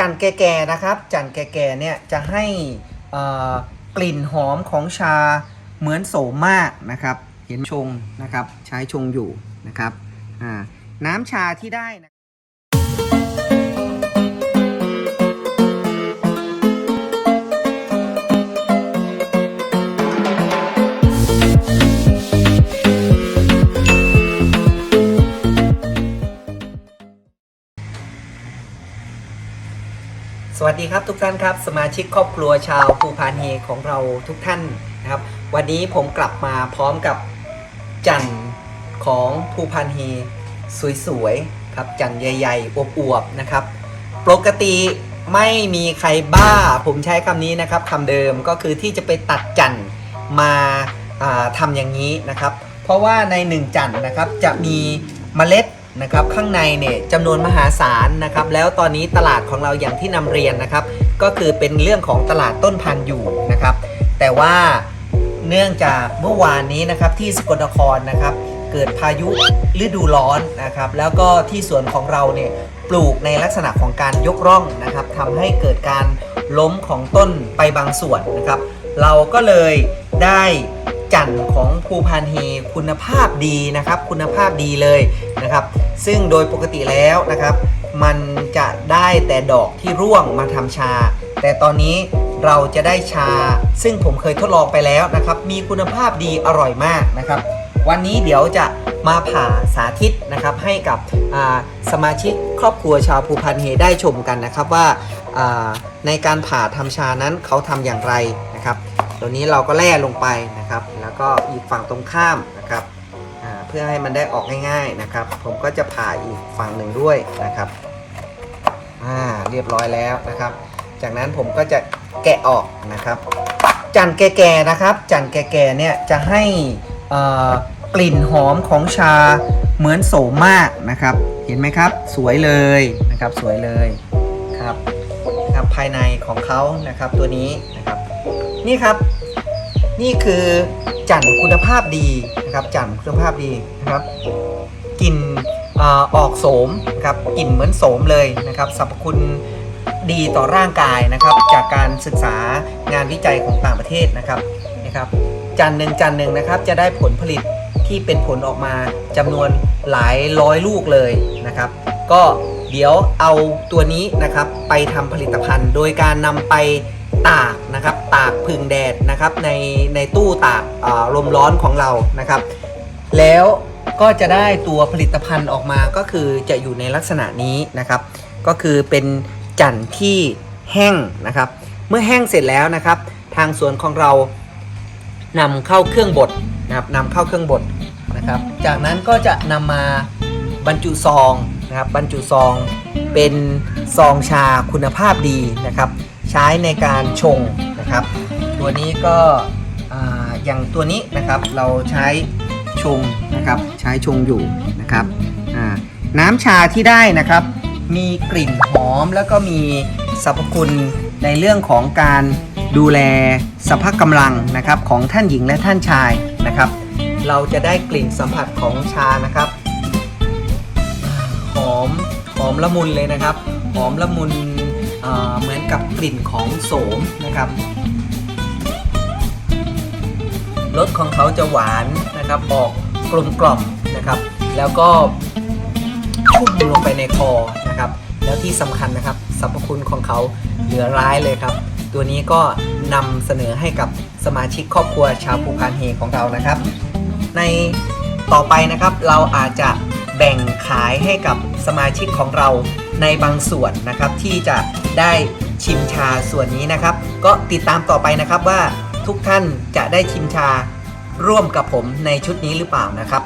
จันแก่ๆนะครับ จันแก่ๆเนี่ยจะให้กลิ่นหอมของชาเหมือนโสมมากนะครับ เห็นชงนะครับ ใช้ชงอยู่นะครับน้ำชาที่ได้นะ สวัสดีครับทุกท่านครับ สมาชิกครอบครัวชาวภูพานเฮของเราทุกท่านนะครับ วันนี้ผมกลับมาพร้อมกับจันทร์ของภูพานเฮสวยๆครับจันทร์ใหญ่ๆอวบๆนะครับ ปกติไม่มีใครบ้า ผมใช้คำนี้นะครับคำเดิมก็คือที่จะไปตัดจันทร์มาาทำอย่างนี้นะครับ เพราะว่าในหนึ่งจันทร์นะครับจะมีเมล็ด นะครับข้างในเนี่ยจำนวนมหาศาลนะครับแล้วตอนนี้ตลาดของเราอย่างที่นำเรียนนะครับ ก็คือเป็นเรื่องของตลาดต้นพันธุ์อยู่นะครับ แต่ว่าเนื่องจากเมื่อวานนี้นะครับที่สกลนครนะครับ เกิดพายุฤดูร้อนนะครับ แล้วก็ที่สวนของเราเนี่ยปลูกในลักษณะของการยกร่องนะครับทำให้เกิดการล้มของต้นไปบางส่วนนะครับ เราก็เลยได้ จันทร์ของภูพานเฮคุณภาพดีนะครับ คุณภาพดีเลยนะครับ ซึ่งโดยปกติแล้วนะครับ มันจะได้แต่ดอกที่ร่วงมาทำชา แต่ตอนนี้เราจะได้ชา ซึ่งผมเคยทดลองไปแล้วนะครับ มีคุณภาพดีอร่อยมากนะครับ วันนี้เดี๋ยวจะมาผ่าสาธิตนะครับให้กับสมาชิกครอบครัวชาวภูพันเฮได้ชมกันนะครับว่าอ่าในการผ่าทำชานั้นเขาทำอย่างไรนะครับ ตัวนี้เราก็แล่ลงไปนะครับ แล้วก็อีกฝั่งตรงข้ามนะครับเพื่อให้มันได้ออกง่ายๆนะครับ ผมก็จะผ่าอีกฝั่งหนึ่งด้วยนะครับอ่าเรียบร้อยแล้วนะครับ จากนั้นผมก็จะแกะออกนะครับ จันแก่ๆนะครับ จันแก่ๆเนี่ยจะให้อ่อกลิ่นหอมของชาเหมือนโสมมากนะครับ เห็นไหมครับ สวยเลยนะครับสวยเลยครับครับภายในของเขานะครับตัวนี้นะครับ นี่ครับ นี่คือจันทร์คุณภาพดีนะครับจันทร์คุณภาพดีนะครับกลิ่นอออกโสมนะครับกลิ่นเหมือนโสมเลยนะครับสรรพคุณดีต่อร่างกายนะครับ จากการศึกษางานวิจัยของต่างประเทศนะครับนะครับจันทร์หนึ่งจันทร์หนึ่งนะครับ จะได้ผลผลิตที่เป็นผลออกมาจำนวนหลายร้อยลูกเลยนะครับ ก็เดี๋ยวเอาตัวนี้นะครับไปทำผลิตภัณฑ์ โดยการนำไป ตากนะครับตากพึ่งแดดนะครับในในตู้ตากลมร้อนของเรานะครับ แล้วก็จะได้ตัวผลิตภัณฑ์ออกมาก็คือจะอยู่ในลักษณะนี้นะครับ ก็คือเป็นจันที่แห้งนะครับ เมื่อแห้งเสร็จแล้วนะครับ ทางสวนของเรานำเข้าเครื่องบดนะครับนำเข้าเครื่องบดนะครับ จากนั้นก็จะนำมาบรรจุซองนะครับบรรจุซองเป็นซองชาคุณภาพดีนะครับ ใช้ในการชงนะครับ ตัวนี้ก็อ่าอย่างตัวนี้นะครับเราใช้ชงนะครับใช้ชงอยู่นะครับน้ำชาที่ได้นะครับ มีกลิ่นหอมแล้วก็มีสรรพคุณในเรื่องของการดูแลสภาพกำลังนะครับของท่านหญิงและท่านชายนะครับ เราจะได้กลิ่นสัมผัสของชานะครับหอมหอมละมุนเลยนะครับ หอมละมุน เหมือนกับกลิ่นของโสมนะครับรสของเขาจะหวานนะครับออกกลมกล่อมนะครับ แล้วก็พุ่งลงไปในคอนะครับ แล้วที่สำคัญนะครับสรรพคุณของเขาเหลือร้ายเลยครับ ตัวนี้ก็นำเสนอให้กับสมาชิกครอบครัวชาวภูพานเฮของเรานะครับ ในต่อไปนะครับเราอาจจะแบ่งขายให้กับสมาชิกของเรา ในบางส่วนนะครับที่จะได้ชิมชาส่วนนี้นะครับ ก็ติดตามต่อไปนะครับว่าทุกท่านจะได้ชิมชาร่วมกับผมในชุดนี้หรือเปล่านะครับ